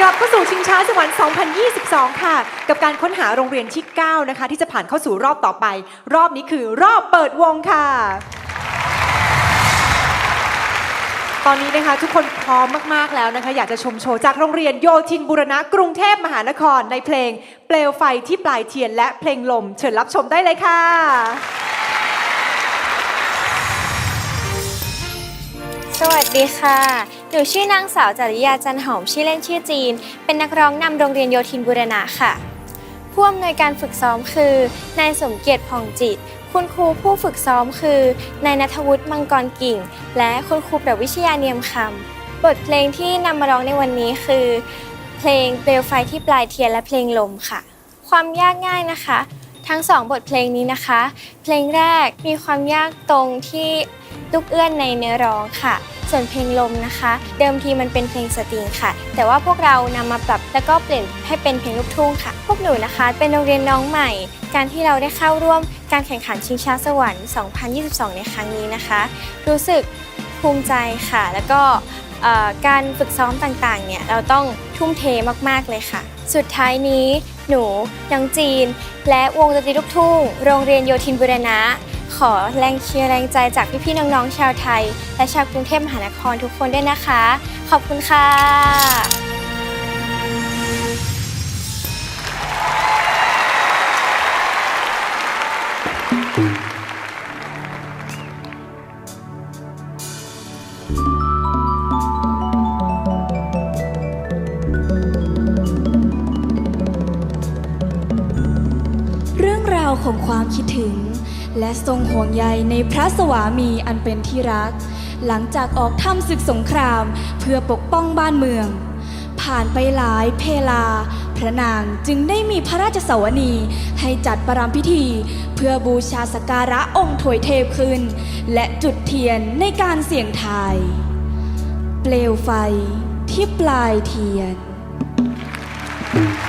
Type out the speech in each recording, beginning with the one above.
กลับเข้าสู่ชิงช้าสวรรค์ 2022 ค่ะ กับการค้นหาโรงเรียนที่ 9 นะคะ ที่จะผ่านเข้าสู่รอบต่อไป รอบนี้คือรอบเปิดวงค่ะ ตอนนี้นะคะทุกคนพร้อมมากๆแล้วนะคะ อยากจะชมโชว์จากโรงเรียนโยธินบุรณะกรุงเทพมหานครในเพลง เปลวไฟที่ปลายเทียนและเพลงลม เชิญรับชมได้เลยค่ะ วัสดีค่ะ หนูชื่อนางสาวจริยาจันหอม ชื่อเล่นชื่อจีน เป็นนักร้องนำโรงเรียนโยธินบุรณะค่ะ ผู้อำนวยการฝึกซ้อมคือ นายสมเกียรติผ่องจิต คุณครูผู้ฝึกซ้อมคือ นายนัทวุฒิมังกรกิ่ง และคุณครูประวิชยาเนียมคำ บทเพลงที่นำมาร้องในวันนี้คือ เพลงเปลวไฟที่ปลายเทียนและเพลงลมค่ะ ความยากง่ายนะคะ ทั้งสองบทเพลงนี้นะคะ เพลงแรกมีความยากตรงที่ลูกเอื้อนในเนื้อร้องค่ะ ส่วนเพลงลมนะคะ เดิมทีมันเป็นเพลงสตริงค่ะ แต่ว่าพวกเรานำมาปรับแล้วก็เปลี่ยนให้เป็นเพลงลูกทุ่งค่ะ พวกหนูนะคะ เป็นโรงเรียนน้องใหม่ การที่เราได้เข้าร่วมการแข่งขันชิงช้าสวรรค์ 2022 ในครั้งนี้นะคะ รู้สึกภูมิใจค่ะ แล้วก็การฝึกซ้อมต่างๆ เนี่ย เราต้องทุ่มเทมากๆ เลยค่ะ สุดท้ายนี้ หนู น้องจีน และวงดนตรีลูกทุ่ง โรงเรียนโยธินบุรณะ ขอแรงเชียร์แรงใจจากพี่ๆน้องๆชาวไทย และชาวกรุงเทพมหานครทุกคนด้วยนะคะ ขอบคุณค่ะเรื่องราวของความคิดถึง และทรงห่วงใยในพระสวามีอันเป็นที่รัก หลังจากออกทำศึกสงครามเพื่อปกป้องบ้านเมือง ผ่านไปหลายเพลา พระนางจึงได้มีพระราชสวนีให้จัดประรำพิธี เพื่อบูชาสการะองค์ถวยเทพขึ้น และจุดเทียนในการเสี่ยงทาย เปลวไฟที่ปลายเทียนเ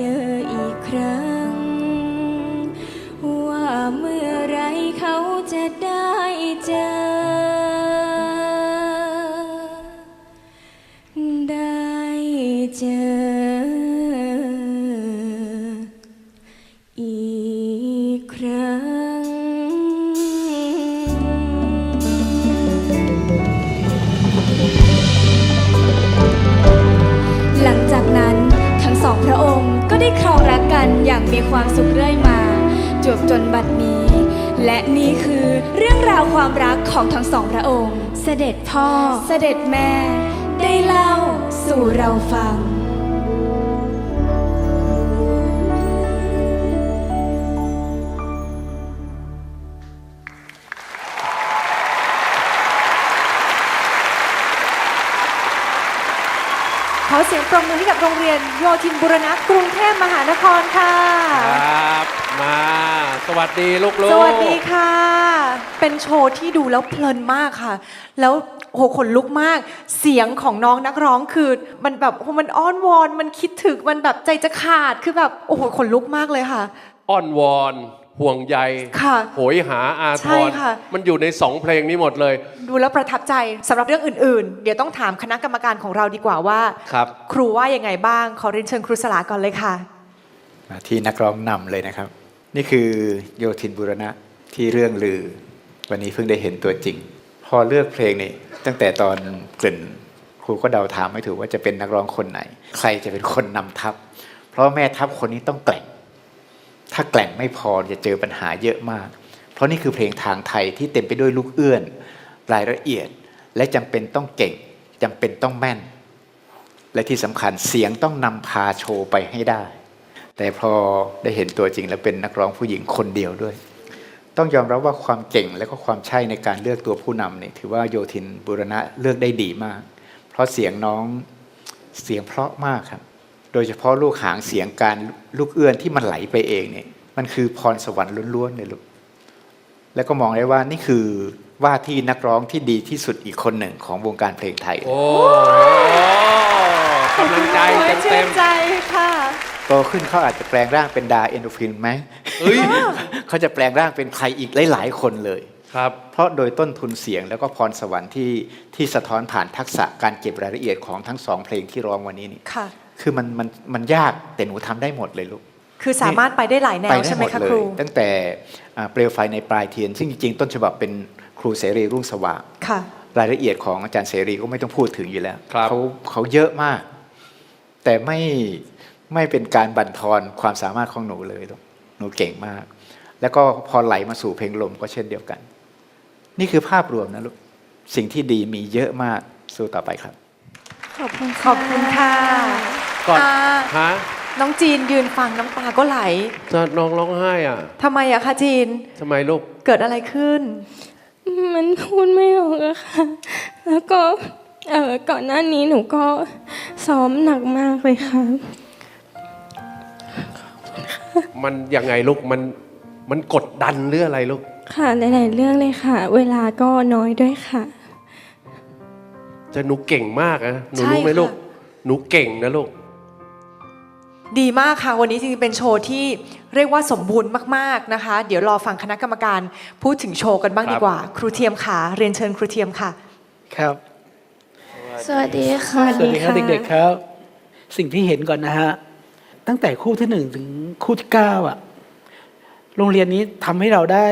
เจอ มีความสุขเรื่อยมา จวบจนบัดนี้ และนี่คือเรื่องราวความรักของทั้งสองพระองค์ เสด็จพ่อ เสด็จแม่ ได้เล่าสู่เราฟัง ปรบมือให้กับโรงเรียนโยธินบุรณะกรุงเทพมหานครค่ะ ครับมา สวัสดีลูกๆสวัสดีค่ะ เป็นโชว์ที่ดูแล้วเพลินมากค่ะ แล้วโอ้โหขนลุกมาก เสียงของน้องนักร้องคือ มันแบบโอ้โหมันอ้อนวอน มันคิดถึงมันแบบใจจะขาดคือแบบโอ้โหขนลุกมากเลยค่ะอ้อนวอน ห่วงใยค่ะโหยหาอาใช่ทรค่ะมันอยู่ในสองเพลงนี้หมดเลย ดูแล้วประทับใจสำหรับเรื่องอื่นๆ เดี๋ยวต้องถามคณะกรรมการของเราดีกว่าว่าครับครูว่ายังไงบ้าง ขอเรียนเชิญครูสลาก่อนเลยค่ะมาที่นักร้องนำเลยนะครับ นี่คือโยธินบุรณะที่เรื่องลือ วันนี้เพิ่งได้เห็นตัวจริง พอเลือกเพลงนี้ตั้งแต่ตอนกลิ่นครูก็เดาถามไม่ถูกว่าจะเป็นนักร้องคนไหน ใครจะเป็นคนนำทัพ เพราะแม่ทัพคนนี้ต้องแกล่ง ถ้าแกล่งไม่พอจะเจอปัญหาเยอะมาก เพราะนี่คือเพลงทางไทยที่เต็มไปด้วยลูกเอื้อน รายละเอียด และจำเป็นต้องเก่งจำเป็นต้องแม่น และที่สำคัญเสียงต้องนำพาโชว์ไปให้ได้ แต่พอได้เห็นตัวจริงแล้วเป็นนักร้องผู้หญิงคนเดียวด้วย ต้องยอมรับว่าความเก่งและก็ความใช่ในการเลือกตัวผู้นำเนี่ยถือว่าโยธินบุรณะเลือกได้ดีมาก เพราะเสียงน้องเสียงเพราะมากครับ โดยเฉพาะลูกหางเสียงการลูกเอื้อนที่มันไหลไปเองเนี่ยมันคือพรสวรรค์ล้วนๆเลยลูกแล้วก็มองได้ว่านี่คือว่าที่นักร้องที่ดีที่สุดอีกคนหนึ่งของวงการเพลงไทย โอ้กำลังใจโอ้ยเต็ชื่มนใจค่ะโตขึ้นเขาอาจจะแปลงร่างเป็นดาเอนโดฟินไหมๆเฮ้ยเขาจะแปลงร่างเป็นใครอีกหลาย ๆ คนเลยครับ เพราะโดยต้นทุนเสียงแล้วก็พรสวรรค์ที่ที่สะท้อนผ่านทักษะการเก็บรายละเอียดของทั้งสองเพลงที่ร้องวันนี้นี่ค่ะ คือมันมันมันยากแต่หนูทำได้หมดเลยลูก คือสามารถไปได้หลายแนไปวได้ใช่ไหหมมดคะเลครูยตั้งแต่อ่าเปลวไฟในปลายเทียน ซึ่งจริงๆต้นฉบับเป็นครูเสรีรุ่งสว่างค่ะรายละเอียดของอาจารย์เสรีก็ไม่ต้องพูดถึงอยู่แล้วครับเขาเขาเยอะมาก แต่ไม่ไม่เป็นการบั่นทอนความสามารถของหนูเลยลูกหนูเก่งมาก แล้วก็พอไหลมาสู่เพลงลมก็เช่นเดียวกัน นี่คือภาพรวมนะลูกสิ่งที่ดีมีเยอะมากสู้ต่อไปครับ ขอบคุณขอบคุณค่ะ ก่อนอ่า ฮะน้องจีนยืนฟังน้ำตาก็ไหลจะน้องร้องไห้อะทำไมอะคะจีนทำไมลูก เกิดอะไรขึ้น มันพูดไม่ออกอะค่ะ แล้วก็เออก่อนหน้านี้หนูก็ซ้อมหนักมากเลยค่ะ มันยังไงลูกมันมันกดดันหรืออะไรลูก ค่ะหลายๆเรื่องเลยค่ะ เวลาก็น้อยด้วยค่ะ จะหนูเก่งมากนะหนูใช่รู้ไหมค่ะ ลูก หนูเก่งนะลูก ดีมากค่ะ วันนี้จริงๆ เป็นโชว์ที่เรียกว่าสมบูรณ์มากๆนะคะ เดี๋ยวรอฟังคณะกรรมการพูดถึงโชว์กันบ้างครับดีกว่า ครูเทียมค่ะ เรียนเชิญครูเทียมค่ะ ครับ สวัสดีค่ะสวัสดีครับเด็กๆครับ สิ่งที่เห็นก่อนนะฮะ ตั้งแต่คู่ที่หนึ่งถึงคู่ที่เก้าอะโรงเรียนนี้ทำให้เราได้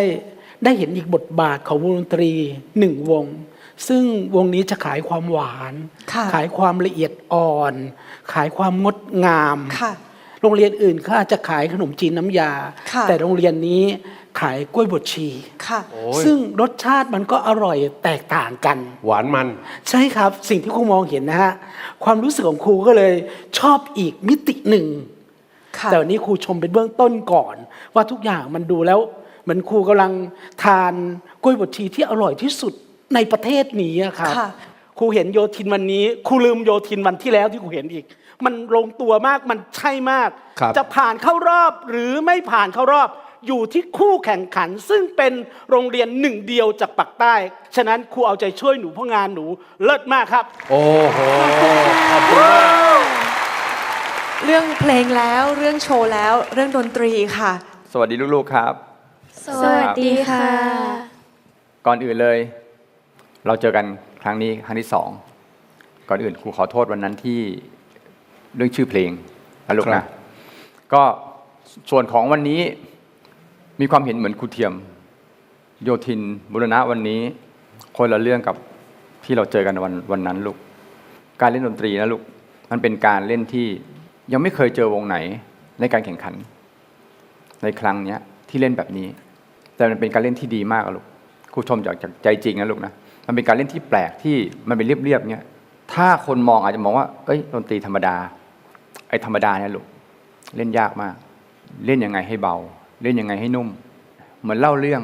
ได้เห็นอีกบทบาทของวงดนตรีหนึ่งวง ซึ่งวงนี้จะขายความหวานค่ะขายความละเอียดอ่อน ขายความงดงามค่ะ โรงเรียนอื่นเขาอาจจะขายขนมจีนน้ำยา ค่ะแต่โรงเรียนนี้ขายกล้วยบดชี ค่ะ โอ้ยซึ่งรสชาติมันก็อร่อยแตกต่างกัน หวานมัน ใช่ครับสิ่งที่ครูมองเห็นนะฮะความรู้สึกของครูก็เลยชอบอีกมิติหนึ่ง ค่ะ แต่วันนี้ครูชมเป็นเบื้องต้นก่อน ว่าทุกอย่างมันดูแล้วเหมือนครูกำลังทานกล้วยบดชีที่อร่อยที่สุดในประเทศนี้อะครับค่ะ ครูเห็นโยทินวันนี้ครูลืมโยทินวันที่แล้วที่ครูเห็นอีก มันลงตัวมากมันใช่มากครับจะผ่านเข้ารอบหรือไม่ผ่านเข้ารอบอยู่ที่คู่แข่งขัน ซึ่งเป็นโรงเรียนหนึ่งเดียวจากปักใต้ ฉะนั้นครูเอาใจช่วยหนูเพราะงานหนูเลิศมากครับ โอ้โหขอบคุณมากเรื่องเพลงแล้วเรื่องโชว์แล้วเรื่องดนตรีค่ะ สวัสดีลูกๆครับ สวัสดีค่ะ ก่อนอื่นเลย เราเจอกันครั้งนี้ครั้งที่สองก่อนอื่นครูขอโทษวันนั้นที่ เรื่องชื่อเพลงนะลูกครันะบก็ส่วนของวันนี้มีความเห็นเหมือนครูเทียม โยทินบุรณะวันนี้ คนละเรื่องกับที่เราเจอกันวันวันนั้นลูก การเล่นดนตรีนะลูกมันเป็นการเล่นที่ยังไม่เคยเจอวงไหนในการแข่งขัน ในครั้งเนี้ยที่เล่นแบบนี้ แต่มันเป็นการเล่นที่ดีมากอะลูกครูชมจากจากใจจริงนะลูกนะมันเป็นการเล่นที่แปลกที่มันเป็นเรียบๆเนี้ยถ้าคนมองอาจจะมองว่า เอ้ยดนตรีธรรมดา ไอ้ธรรมดาเนี่ยลูกเล่นยากมาก เล่นยังไงให้เบา เล่นยังไงให้นุ่ม เหมือนเล่าเรื่อง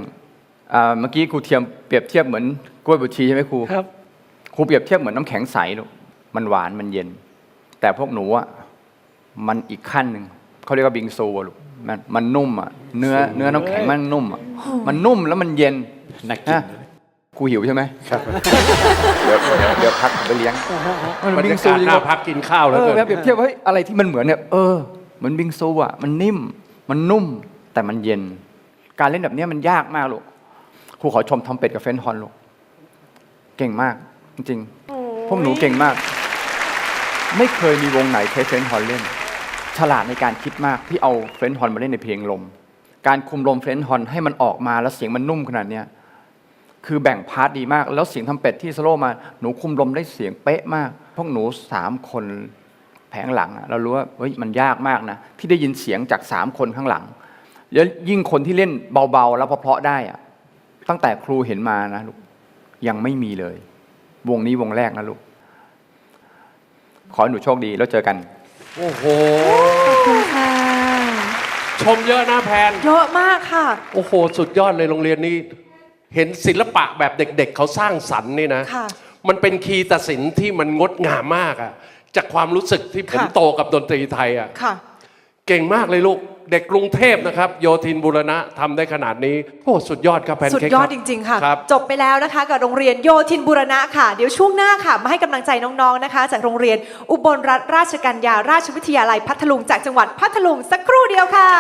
อาเมื่อกี้ครูเทียมเปรียบเทียบเหมือนกล้วยบวชชีใช่ไหมครูครับครูเปรียบเทียบเหมือนน้ำแข็งใสลูกมันหวานมันเย็น แต่พวกหนูอะมันอีกขั้นหนึ่งเขาเรียกว่าบิงซูอะลูกมันมันนุ่มอะเนื้อเนื้อน้ำแข็งมันนุ่มอะมันนุ่มแล้วมันเย็นนัก กินนะครูหิวใช่ไหมครับ เดี๋ยวเดี๋ยวเดี๋ยวพักผมไปเลี้ยงบรรยากาศน่าพักกินข้าวแล้วเออเกินแล้วเปรียบเทียบว่าเฮ้ยอะไรที่มันเหมือนเนี่ยเออเหมือนบิงซูอะมันนิ่ม มันนุ่มแต่มันเย็น การเล่นแบบเนี้ยมันยากมากลูกครูขอชมทอมเป็ดกับเฟรนช์ฮอนลูกเก่งมาก จริงๆพวกหนูเก่งมาก ไม่เคยมีวงไหนใช้เฟรนช์ฮอนเล่น ฉลาดในการคิดมากที่เอาเฟรนช์ฮอนมาเล่นในเพลงลม การคุมลมเฟรนช์ฮอนให้มันออกมาแล้วเสียงมันนุ่มขนาดเนี้ย คือแบ่งพาร์ทดีมาก แล้วเสียงทำเป็ดที่สโลว์มาหนูคุมลมได้เสียงเป๊ะมาก พวกหนูสามคนแผงหลังอะเรารู้ว่าเฮ้ยมันยากมากนะ ที่ได้ยินเสียงจากสามคนข้างหลังแล้วยิ่งคนที่เล่นเบาๆ แล้วเพราะๆได้อะตั้งแต่ครูเห็นมานะลูกยังไม่มีเลย วงนี้วงแรกนะลูก ขอให้หนูโชคดีแล้วเจอกัน โอ้โหขอบคุณค่ะชมเยอะนะแพน เยอะมากค่ะ โอ้โห สุดยอดเลยโรงเรียนนี้ เห็นศิลปะแบบเด็กๆ เขาสร้างสรรค์นี่นะ ค่ะ มันเป็นคีตศิลป์ที่มันงดงามมากอะจากความรู้สึกที่ผมค่ะ โตกับดนตรีไทยอะค่ะ เก่งมากเลยลูก เด็กกรุงเทพนะครับ โยธินบุรณะทำได้ขนาดนี้โอ้สุดยอดครับแพนสุดเค้กยอดคจบริง ๆ ค่ะ ครับ จบไปแล้วนะคะ กับโรงเรียนโยธินบุรณะค่ะ เดี๋ยวช่วงหน้าค่ะ มาให้กำลังใจน้องๆนะคะ จากโรงเรียนอุบลรัฐราชกัญญาราชวิทยาลัยพัทลุงจากจังหวัดพัทลุงสักครู่เดียวค่ะ